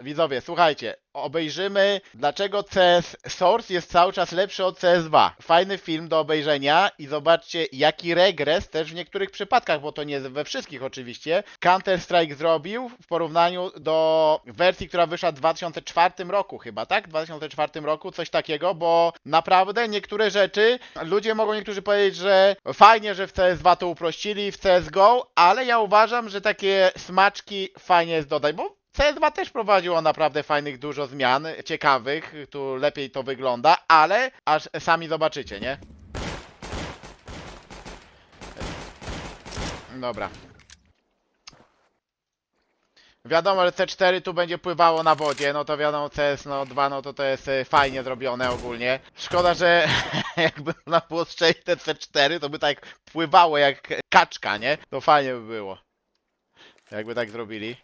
Widzowie, słuchajcie, obejrzymy dlaczego CS Source jest cały czas lepszy od CS2. Fajny film do obejrzenia i zobaczcie jaki regres też w niektórych przypadkach, bo to nie we wszystkich oczywiście, Counter-Strike zrobił w porównaniu do wersji, która wyszła w 2004 roku chyba, tak? W 2004 roku, coś takiego, bo naprawdę niektóre rzeczy, ludzie mogą niektórzy powiedzieć, że fajnie, że w CS2 to uprościli, w CSGO, ale ja uważam, że takie smaczki fajnie jest dodać, bo CS2 też prowadziło naprawdę fajnych dużo zmian, ciekawych, tu lepiej to wygląda, ale aż sami zobaczycie, nie? Dobra. Wiadomo, że C4 tu będzie pływało na wodzie, no to wiadomo CS no 2 no to to jest e, fajnie zrobione ogólnie. Szkoda, że jakby można było te C4, to by tak pływało jak kaczka, nie? To fajnie by było. Jakby tak zrobili.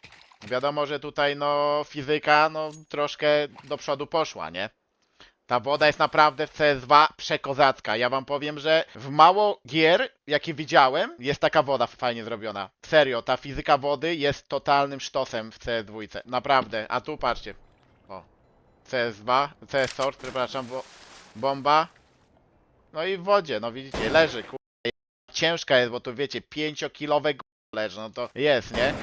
Wiadomo, że tutaj no fizyka no troszkę do przodu poszła, nie? Ta woda jest naprawdę w CS2 przekozacka. Ja wam powiem, że w mało gier, jakie widziałem, jest taka woda fajnie zrobiona. Serio, ta fizyka wody jest totalnym sztosem w CS2. Naprawdę. A tu patrzcie. O. CS2, CS Source, przepraszam, bo bomba. No i w wodzie, no widzicie, leży, kur... Ciężka jest, bo tu wiecie, 5-kilowe leży, no to jest, nie?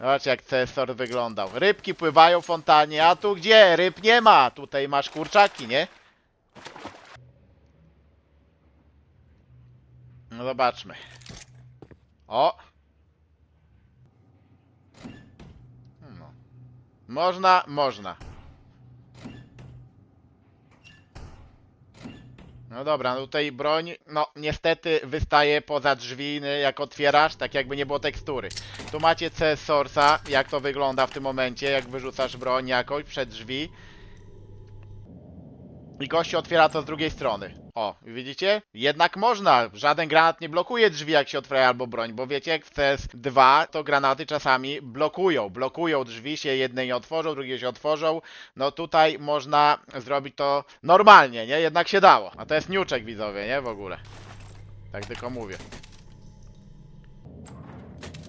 Zobaczcie jak cesor wyglądał. Rybki pływają w fontannie, a tu gdzie? Ryb nie ma. Tutaj masz kurczaki, nie? No zobaczmy. O! No. Można, można. No dobra, no tutaj broń, no niestety wystaje poza drzwi, jak otwierasz, tak jakby nie było tekstury. Tu macie CS Source'a, jak to wygląda w tym momencie, jak wyrzucasz broń jakoś przed drzwi. I gościu otwiera to z drugiej strony. O, widzicie? Jednak można. Żaden granat nie blokuje drzwi, jak się otwiera albo broń, bo wiecie, jak w CS2 to granaty czasami blokują. Blokują drzwi, się jedne nie otworzą, drugie się otworzą. No tutaj można zrobić to normalnie, nie? Jednak się dało. A to jest niuczek, widzowie, nie? W ogóle. Tak tylko mówię.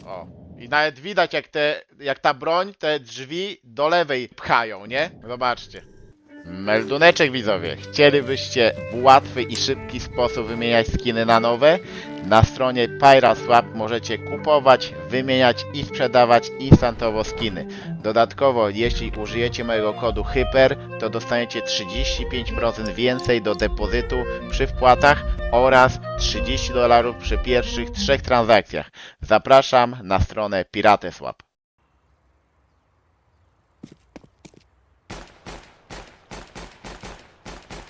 O. I nawet widać, jak, te, jak ta broń te drzwi do lewej pchają, nie? Zobaczcie. Melduneczek widzowie. Chcielibyście w łatwy i szybki sposób wymieniać skiny na nowe? Na stronie PyraSwap możecie kupować, wymieniać i sprzedawać instantowo skiny. Dodatkowo, jeśli użyjecie mojego kodu HYPER, to dostaniecie 35% więcej do depozytu przy wpłatach oraz 30 dolarów przy pierwszych trzech transakcjach. Zapraszam na stronę Pirateswap.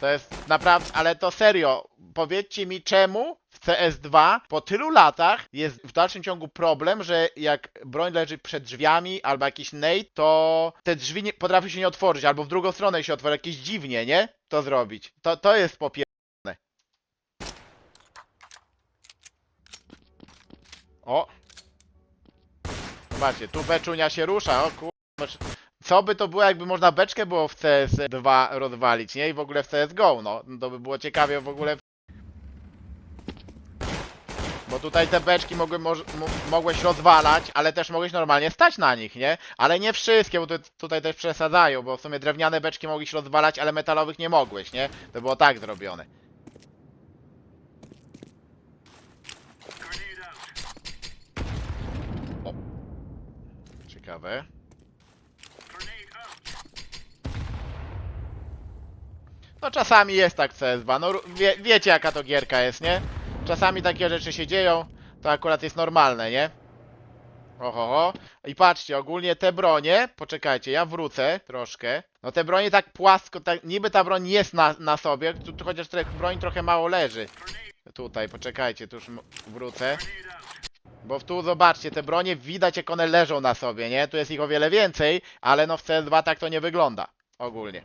To jest naprawdę, ale to serio. Powiedzcie mi czemu w CS2 po tylu latach jest w dalszym ciągu problem, że jak broń leży przed drzwiami albo jakiś nade, to te drzwi nie, potrafi się nie otworzyć, albo w drugą stronę się otworzy, jakieś dziwnie, nie? To zrobić. To, to jest popierdolone. O! Zobaczcie, tu beczunia się rusza, o kur... Co by to było, jakby można beczkę było w CS2 rozwalić, nie? I w ogóle w CSGO, no. To by było ciekawie w ogóle. Bo tutaj te beczki mogły, mo- mogłeś rozwalać, ale też mogłeś normalnie stać na nich, nie? Ale nie wszystkie, bo tu, tutaj też przesadzają, bo w sumie drewniane beczki mogłeś rozwalać, ale metalowych nie mogłeś, nie? To było tak zrobione. Ciekawe. No czasami jest tak w CS2, no wie, wiecie jaka to gierka jest, nie? Czasami takie rzeczy się dzieją, to akurat jest normalne, nie? Oho, I patrzcie, ogólnie te bronie, poczekajcie, ja wrócę troszkę. No te bronie tak płasko, tak, niby ta broń jest na, na sobie, tu, tu chociaż trochę, broń trochę mało leży. Tutaj, poczekajcie, tu już wrócę. Bo tu zobaczcie, te bronie widać jak one leżą na sobie, nie? Tu jest ich o wiele więcej, ale no w CS2 tak to nie wygląda. Ogólnie.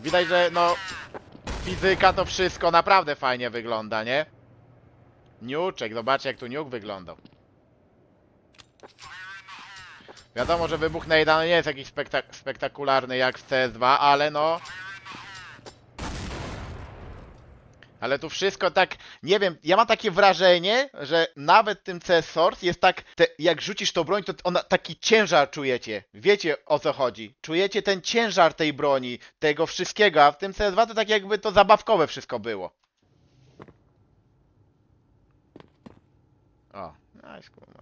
Widać, że no fizyka to wszystko naprawdę fajnie wygląda, nie? Niuczek, zobaczcie jak tu niuk wyglądał. Wiadomo, że wybuch Nejda no nie jest jakiś spektak spektakularny jak w CS2, ale no... Ale tu wszystko tak, nie wiem, ja mam takie wrażenie, że nawet tym CS Source jest tak, te, jak rzucisz tą broń, to ona taki ciężar czujecie. Wiecie o co chodzi. Czujecie ten ciężar tej broni, tego wszystkiego, a w tym CS2 to tak jakby to zabawkowe wszystko było. O,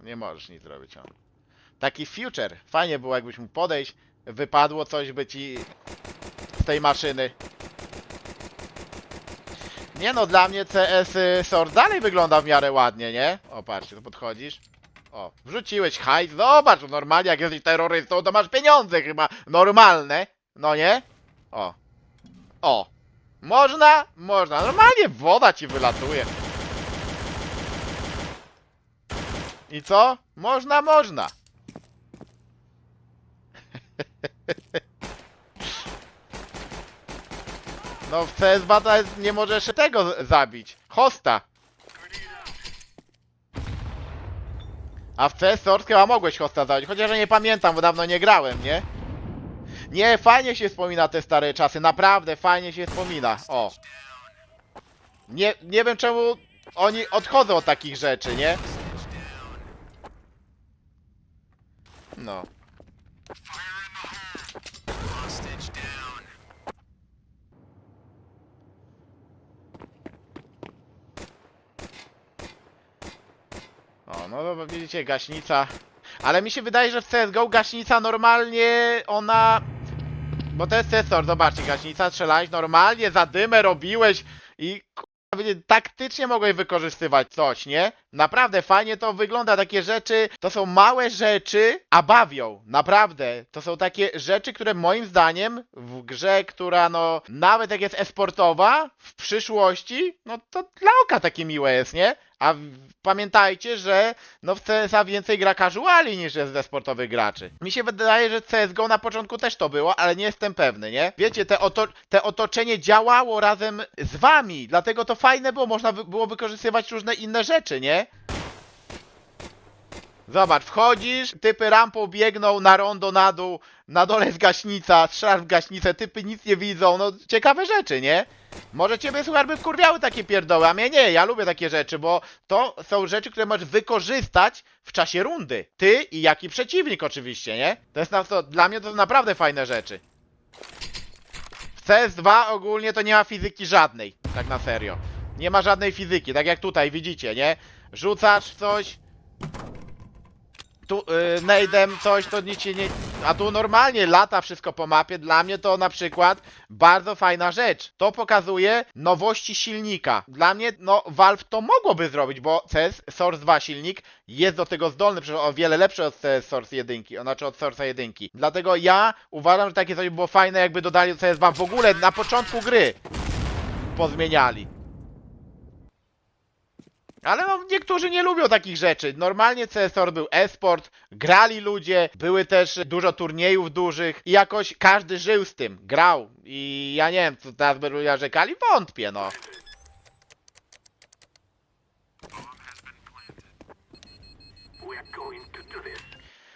nie możesz nic zrobić, o. Taki future. Fajnie było jakbyś mógł podejść, wypadło coś by ci z tej maszyny. Nie no, dla mnie CS y, Source dalej wygląda w miarę ładnie, nie? O, patrzcie, to podchodzisz. O, wrzuciłeś hajs, zobacz, normalnie jak jesteś terrorystą, to masz pieniądze chyba normalne, no nie? O. O. Można? Można. Normalnie woda ci wylatuje. I co? Można, można. No w CS2 to jest, nie możesz tego zabić. Hosta. A w CS Source mogłeś hosta zabić, chociaż ja nie pamiętam, bo dawno nie grałem, nie? Nie, fajnie się wspomina te stare czasy, naprawdę fajnie się wspomina. O. Nie, nie wiem czemu oni odchodzą od takich rzeczy, nie? No. O, no to widzicie, gaśnica. Ale mi się wydaje, że w CSGO gaśnica normalnie ona... Bo to jest sensor, zobaczcie, gaśnica, strzelałeś normalnie, za dymę robiłeś i taktycznie mogłeś wykorzystywać coś, nie? Naprawdę fajnie to wygląda, takie rzeczy, to są małe rzeczy, a bawią, naprawdę. To są takie rzeczy, które moim zdaniem w grze, która no, nawet jak jest esportowa, w przyszłości, no to dla oka takie miłe jest, nie? A pamiętajcie, że no w CSA więcej gra casuali niż jest ze sportowych graczy. Mi się wydaje, że CSGO na początku też to było, ale nie jestem pewny, nie? Wiecie, te, oto te otoczenie działało razem z wami, dlatego to fajne było, można było wykorzystywać różne inne rzeczy, nie? Zobacz, wchodzisz, typy rampą biegną na rondo na dół, na dole jest gaśnica, strzelasz w gaśnicę, typy nic nie widzą, no ciekawe rzeczy, nie? Może ciebie słuchaj by wkurwiały takie pierdoły, a mnie nie, ja lubię takie rzeczy, bo to są rzeczy, które możesz wykorzystać w czasie rundy. Ty i jaki przeciwnik oczywiście, nie? To jest na to, dla mnie to są naprawdę fajne rzeczy. W CS2 ogólnie to nie ma fizyki żadnej, tak na serio. Nie ma żadnej fizyki, tak jak tutaj widzicie, nie? Rzucasz coś, tu yy, nade'em coś, to nic się nie... A tu normalnie lata wszystko po mapie. Dla mnie to na przykład bardzo fajna rzecz. To pokazuje nowości silnika. Dla mnie, no, Valve to mogłoby zrobić, bo CS Source 2 silnik jest do tego zdolny, przecież o wiele lepszy od CS Source 1, znaczy od Source'a 1. Dlatego ja uważam, że takie coś by było fajne, jakby dodali do CS2 w ogóle na początku gry. Pozmieniali. Ale no, niektórzy nie lubią takich rzeczy. Normalnie CSOR był e-sport, grali ludzie, były też dużo turniejów dużych i jakoś każdy żył z tym, grał. I ja nie wiem, co teraz ludzie narzekali? Wątpię, no.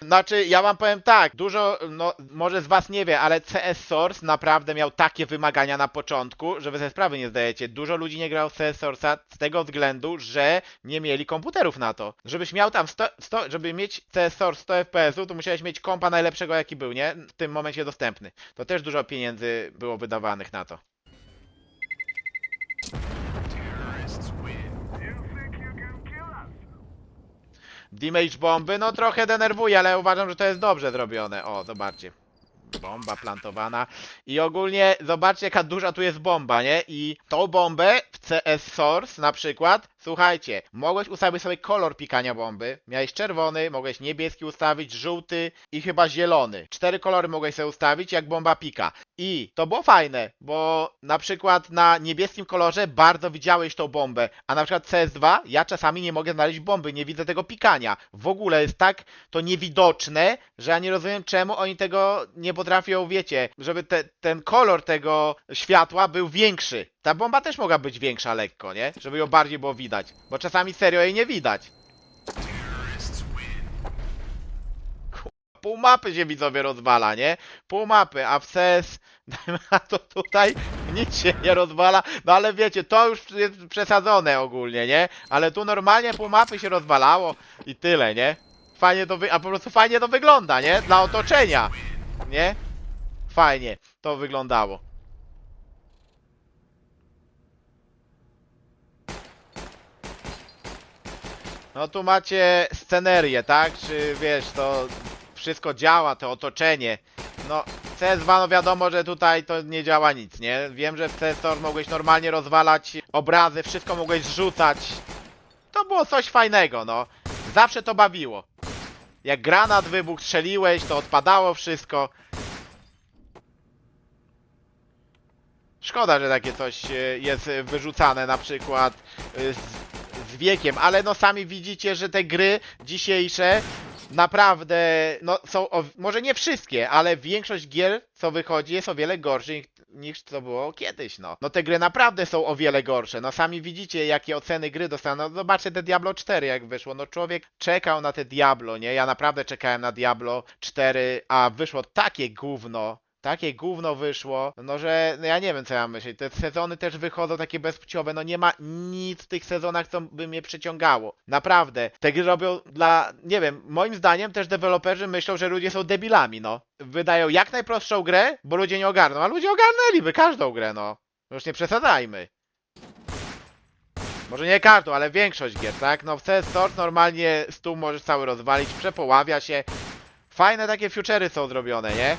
Znaczy, ja wam powiem tak, dużo, no może z was nie wie, ale CS Source naprawdę miał takie wymagania na początku, że wy sobie sprawy nie zdajecie. Dużo ludzi nie grał w CS Source'a z tego względu, że nie mieli komputerów na to. Żebyś miał tam 100, 100 żeby mieć CS Source 100 FPS-ów, to musiałeś mieć kompa najlepszego jaki był, nie? W tym momencie dostępny. To też dużo pieniędzy było wydawanych na to. Damage bomby, no trochę denerwuje, ale uważam, że to jest dobrze zrobione. O, zobaczcie. Bomba plantowana. I ogólnie zobaczcie, jaka duża tu jest bomba, nie? I tą bombę w CS Source na przykład, słuchajcie, mogłeś ustawić sobie kolor pikania bomby. Miałeś czerwony, mogłeś niebieski ustawić, żółty i chyba zielony. Cztery kolory mogłeś sobie ustawić, jak bomba pika. I to było fajne, bo na przykład na niebieskim kolorze bardzo widziałeś tą bombę, a na przykład CS2 ja czasami nie mogę znaleźć bomby, nie widzę tego pikania. W ogóle jest tak to niewidoczne, że ja nie rozumiem czemu oni tego nie potrafią, wiecie, żeby te, ten kolor tego światła był większy. Ta bomba też mogła być większa lekko, nie? Żeby ją bardziej było widać, bo czasami serio jej nie widać. pół mapy się widzowie rozwala, nie? Pół mapy, a w CS a to tutaj nic się nie rozwala, no ale wiecie, to już jest przesadzone ogólnie, nie? Ale tu normalnie pół mapy się rozwalało i tyle, nie? Fajnie to wy... a po prostu fajnie to wygląda, nie? Dla otoczenia, nie? Fajnie to wyglądało. No tu macie scenerię, tak? Czy wiesz, to wszystko działa, to otoczenie. No, CS2 no wiadomo, że tutaj to nie działa nic, nie? Wiem, że w CS mogłeś normalnie rozwalać obrazy, wszystko mogłeś zrzucać. To było coś fajnego, no. Zawsze to bawiło. Jak granat wybuchł, strzeliłeś, to odpadało wszystko. Szkoda, że takie coś e, jest wyrzucane na przykład e, z, z wiekiem, ale no sami widzicie, że te gry dzisiejsze naprawdę, no są, o, może nie wszystkie, ale większość gier, co wychodzi, jest o wiele gorszych niż co było kiedyś, no. No te gry naprawdę są o wiele gorsze, no sami widzicie, jakie oceny gry dostaną, no zobaczcie te Diablo 4 jak wyszło, no człowiek czekał na te Diablo, nie? Ja naprawdę czekałem na Diablo 4, a wyszło takie gówno, takie gówno wyszło, no że no ja nie wiem co ja myśleć. Te sezony też wychodzą takie bezpłciowe, no nie ma nic w tych sezonach, co by mnie przyciągało. Naprawdę. Te gry robią dla, nie wiem, moim zdaniem też deweloperzy myślą, że ludzie są debilami, no. Wydają jak najprostszą grę, bo ludzie nie ogarną, a ludzie ogarnęliby każdą grę, no. Już nie przesadzajmy. Może nie każdą, ale większość gier, tak? No w CS Source normalnie stół możesz cały rozwalić, przepoławia się. Fajne takie futury są zrobione, nie?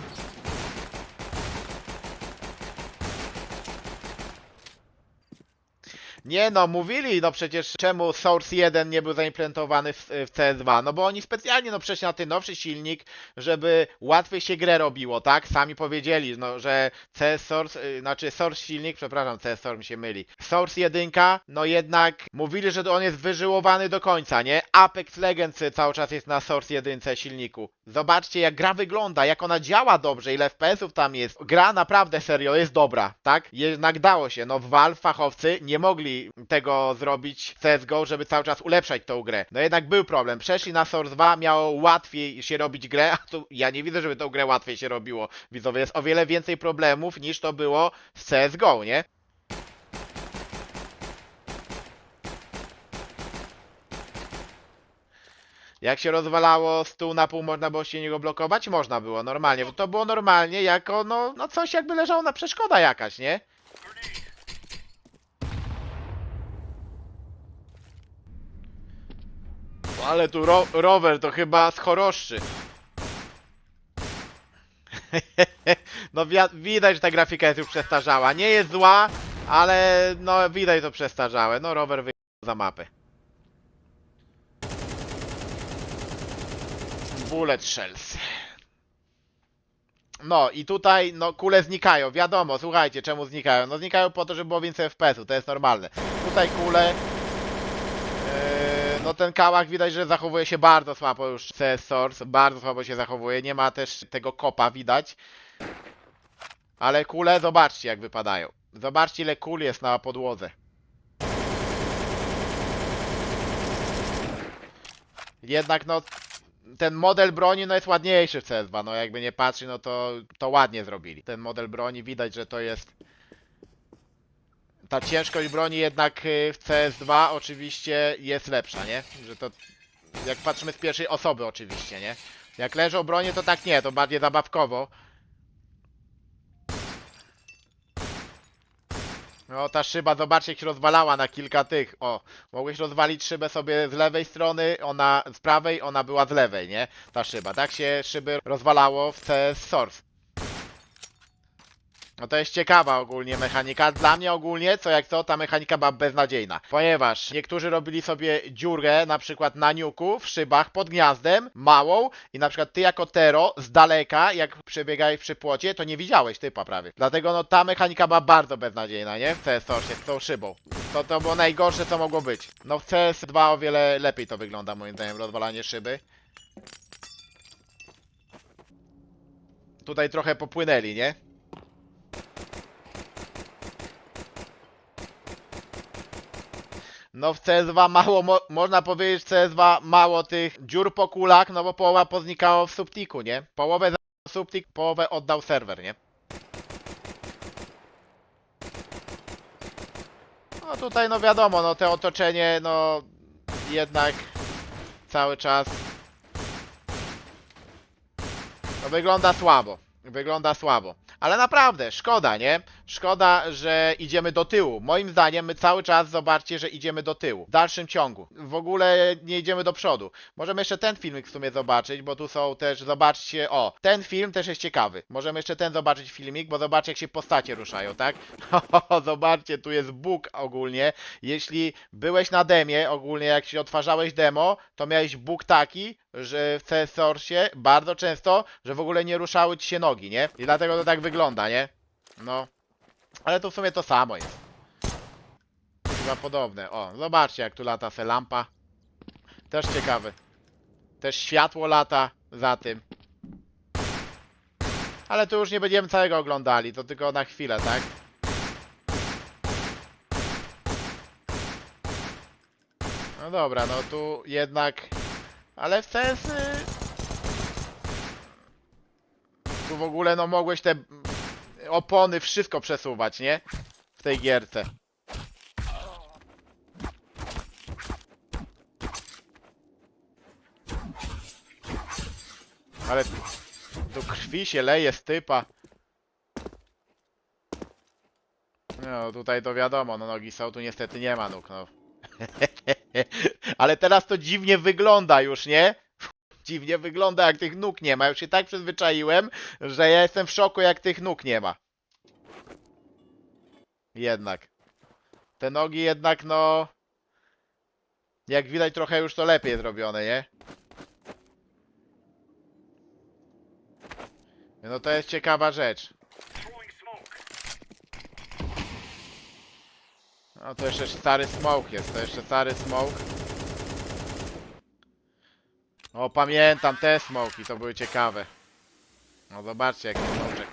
Nie no, mówili, no przecież czemu Source 1 nie był zaimplementowany w, w CS2? No bo oni specjalnie no przeszli na ten nowszy silnik, żeby łatwiej się grę robiło, tak? Sami powiedzieli, no, że CS Source, y, znaczy Source silnik, przepraszam, CS Source mi się myli. Source 1, no jednak mówili, że on jest wyżyłowany do końca, nie? Apex Legends cały czas jest na Source 1 silniku. Zobaczcie jak gra wygląda, jak ona działa dobrze, ile FPS-ów tam jest. Gra naprawdę serio jest dobra, tak? Jednak dało się, no w Valve fachowcy nie mogli tego zrobić w CSGO, żeby cały czas ulepszać tą grę. No jednak był problem. Przeszli na Source 2, miało łatwiej się robić grę, a tu ja nie widzę, żeby tą grę łatwiej się robiło. Widzowie, jest o wiele więcej problemów niż to było z CSGO, nie? Jak się rozwalało stół na pół, można było się niego blokować? Można było, normalnie. Bo to było normalnie jako, no, no coś jakby leżało na przeszkoda jakaś, nie? Ale tu ro rower to chyba z choroszczy. no wi widać, że ta grafika jest już przestarzała. Nie jest zła, ale no widać to przestarzałe. No rower wyjechał za mapę. Bullet shells. No i tutaj no kule znikają, wiadomo, słuchajcie, czemu znikają? No znikają po to, żeby było więcej FPS-u, to jest normalne. Tutaj kule no ten kałach widać, że zachowuje się bardzo słabo już CS Source, bardzo słabo się zachowuje, nie ma też tego kopa widać. Ale kule, zobaczcie jak wypadają. Zobaczcie ile kul jest na podłodze. Jednak no, ten model broni no jest ładniejszy w CS2, no jakby nie patrzy, no to, to ładnie zrobili. Ten model broni widać, że to jest ta ciężkość broni jednak y, w CS2 oczywiście jest lepsza, nie? Że to jak patrzymy z pierwszej osoby oczywiście, nie? Jak leżą bronie to tak nie, to bardziej zabawkowo. No ta szyba, zobaczcie jak się rozwalała na kilka tych. O, mogłeś rozwalić szybę sobie z lewej strony, ona z prawej, ona była z lewej, nie? Ta szyba. Tak się szyby rozwalało w CS Source. No to jest ciekawa ogólnie mechanika. Dla mnie ogólnie, co jak co, ta mechanika była beznadziejna. Ponieważ niektórzy robili sobie dziurę, na przykład na niuku, w szybach, pod gniazdem, małą i na przykład ty jako Tero, z daleka, jak przebiegałeś przy płocie, to nie widziałeś typa prawie. Dlatego no ta mechanika była bardzo beznadziejna, nie? W CS Source z tą szybą. To, to było najgorsze, co mogło być. No w CS2 o wiele lepiej to wygląda, moim zdaniem, rozwalanie szyby. Tutaj trochę popłynęli, nie? No w CS2 mało, mo można powiedzieć w CS2 mało tych dziur po kulach, no bo połowa poznikało w subtiku, nie? Połowę za subtik, połowę oddał serwer, nie? No tutaj no wiadomo, no te otoczenie, no jednak cały czas no wygląda słabo. Wygląda słabo. Ale naprawdę, szkoda, nie? Szkoda, że idziemy do tyłu. Moim zdaniem my cały czas zobaczcie, że idziemy do tyłu. W dalszym ciągu. W ogóle nie idziemy do przodu. Możemy jeszcze ten filmik w sumie zobaczyć, bo tu są też, zobaczcie, o, ten film też jest ciekawy. Możemy jeszcze ten zobaczyć filmik, bo zobaczcie jak się postacie ruszają, tak? zobaczcie, tu jest bóg ogólnie. Jeśli byłeś na demie, ogólnie jak się odtwarzałeś demo, to miałeś bóg taki, że w CS Source bardzo często, że w ogóle nie ruszały ci się nogi, nie? I dlatego to tak wygląda, nie? No. Ale to w sumie to samo jest. Chyba podobne. O, zobaczcie jak tu lata se lampa. Też ciekawy. Też światło lata za tym. Ale tu już nie będziemy całego oglądali, to tylko na chwilę, tak? No dobra, no tu jednak... Ale w CS... y, Tu w ogóle no mogłeś te opony, wszystko przesuwać, nie? W tej gierce. Ale tu krwi się leje z typa. No tutaj to wiadomo, no nogi są, tu niestety nie ma nóg, no. Ale teraz to dziwnie wygląda już, nie? Dziwnie wygląda, jak tych nóg nie ma. Już się tak przyzwyczaiłem, że ja jestem w szoku, jak tych nóg nie ma. Jednak. Te nogi jednak, no... Jak widać, trochę już to lepiej zrobione, nie? No to jest ciekawa rzecz. No to jeszcze stary smoke jest, to jeszcze stary smoke. O, pamiętam te smoki, to były ciekawe. No zobaczcie jaki smoczek.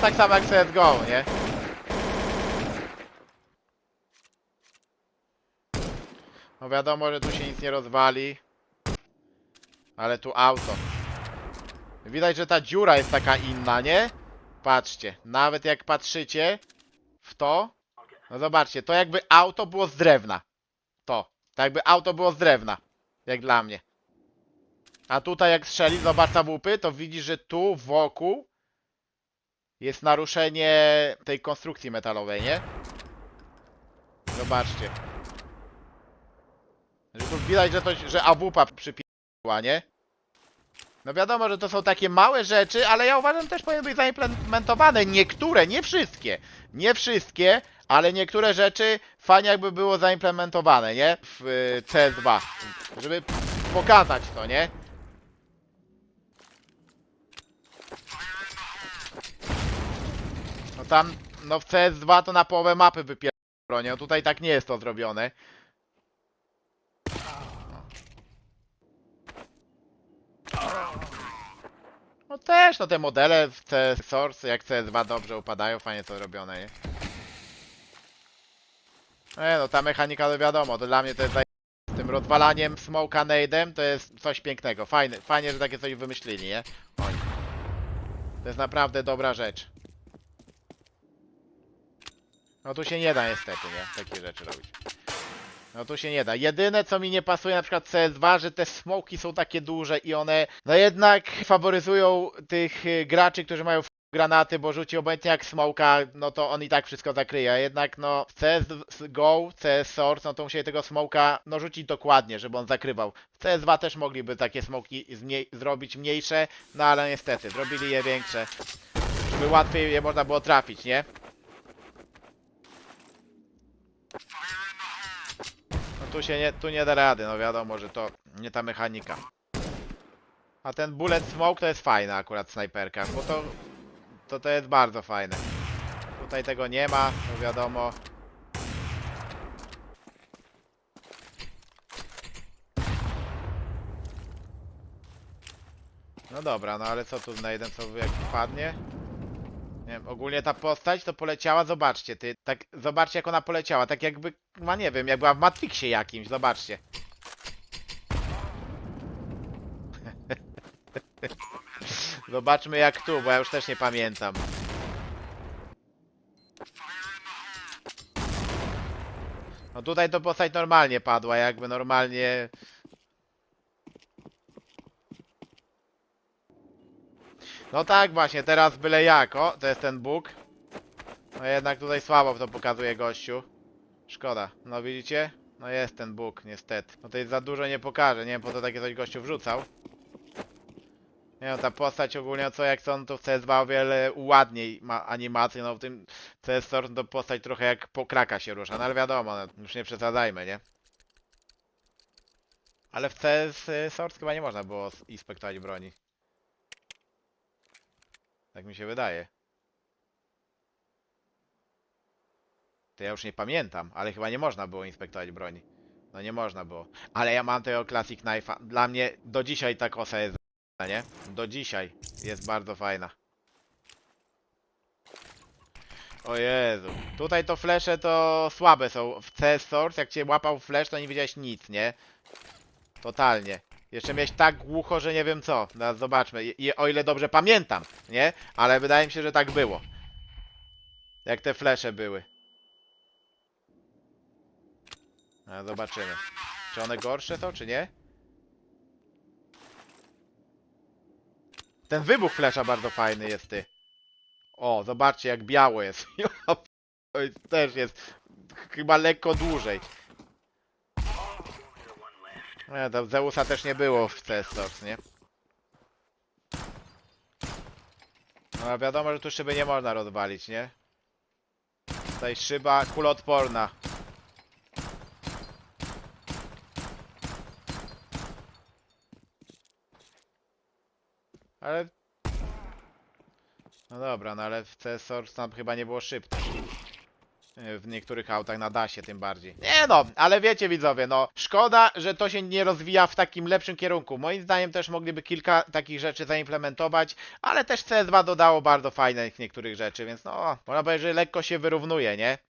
Tak samo jak CSGO, nie? No wiadomo, że tu się nic nie rozwali. Ale tu auto. Widać, że ta dziura jest taka inna, nie? Patrzcie, nawet jak patrzycie w to, no zobaczcie, to jakby auto było z drewna. To, tak jakby auto było z drewna, jak dla mnie. A tutaj jak strzeli, zobacz łupy, to widzisz, że tu wokół jest naruszenie tej konstrukcji metalowej, nie? Zobaczcie. Że tu widać, że, to, że AWP przypiła, nie? No wiadomo, że to są takie małe rzeczy, ale ja uważam też powinny być zaimplementowane. Niektóre, nie wszystkie. Nie wszystkie, ale niektóre rzeczy fajnie jakby było zaimplementowane, nie? W y, CS2. Żeby pokazać to, nie? No tam, no w CS2 to na połowę mapy wypier... bronią. Tutaj tak nie jest to zrobione. No też, no te modele CS Source jak CS2 dobrze upadają, fajnie to robione, nie? Nie no, ta mechanika to wiadomo, to dla mnie to jest z tym rozwalaniem smoka nade'em to jest coś pięknego, fajne, fajnie, że takie coś wymyślili, nie? Oni. To jest naprawdę dobra rzecz. No tu się nie da niestety, nie? Takie rzeczy robić. No tu się nie da. Jedyne co mi nie pasuje na przykład w CS2, że te smoki są takie duże i one no jednak faworyzują tych y, graczy, którzy mają granaty, bo rzuci obojętnie jak smoka, no to on i tak wszystko zakryje. Jednak no w CSGO, CS Source, no to musieli tego smoka no rzucić dokładnie, żeby on zakrywał. W CS2 też mogliby takie smoki zrobić mniejsze, no ale niestety zrobili je większe, żeby łatwiej je można było trafić, nie? Tu się nie, tu nie da rady, no wiadomo, że to nie ta mechanika. A ten bullet smoke to jest fajne akurat w snajperkach, bo to, to to jest bardzo fajne. Tutaj tego nie ma, no wiadomo. No dobra, no ale co tu znajdę, co jak wpadnie? Wiem, ogólnie ta postać to poleciała, zobaczcie, ty, tak, zobaczcie jak ona poleciała, tak jakby, ma nie wiem, jak była w Matrixie jakimś, zobaczcie. Zobaczmy jak tu, bo ja już też nie pamiętam. No tutaj to postać normalnie padła, jakby normalnie... No tak właśnie, teraz byle jak, o, to jest ten Bóg. No jednak tutaj słabo to pokazuje gościu. Szkoda, no widzicie? No jest ten Bóg, niestety. No tutaj za dużo nie pokaże, nie wiem po co takie coś gościu wrzucał. Nie no, ta postać ogólnie, co jak są, to w CS2 o wiele ładniej ma animację, no w tym CS Source to postać trochę jak po kraka się rusza, no ale wiadomo, no, już nie przesadzajmy, nie? Ale w CS Source chyba nie można było inspektować broni. Tak mi się wydaje. To ja już nie pamiętam, ale chyba nie można było inspektować broni. No nie można było. Ale ja mam tego Classic Knife'a. Dla mnie do dzisiaj ta kosa jest nie? Do dzisiaj jest bardzo fajna. O Jezu. Tutaj to flesze to słabe są. W CS Source jak cię łapał flash to nie wiedziałeś nic, nie? Totalnie. Jeszcze miałeś tak głucho, że nie wiem co. No, zobaczmy. I, o ile dobrze pamiętam, nie? Ale wydaje mi się, że tak było. Jak te flesze były. No, zobaczymy. Czy one gorsze są, czy nie? Ten wybuch flesza bardzo fajny jest, ty. O, zobaczcie jak biało to jest- też jest chyba lekko dłużej. Nie, to Zeusa też nie było w CS nie? No wiadomo, że tu szyby nie można rozwalić, nie? Tutaj szyba kuloodporna. Ale... No dobra, no ale w CS tam chyba nie było szyb. E, W niektórych autach na dasie tym bardziej. Nie no, ale wiecie widzowie, no szkoda, że to się nie rozwija w takim lepszym kierunku. Moim zdaniem też mogliby kilka takich rzeczy zaimplementować, ale też CS2 dodało bardzo fajnych niektórych rzeczy, więc no, można powiedzieć, że lekko się wyrównuje, nie?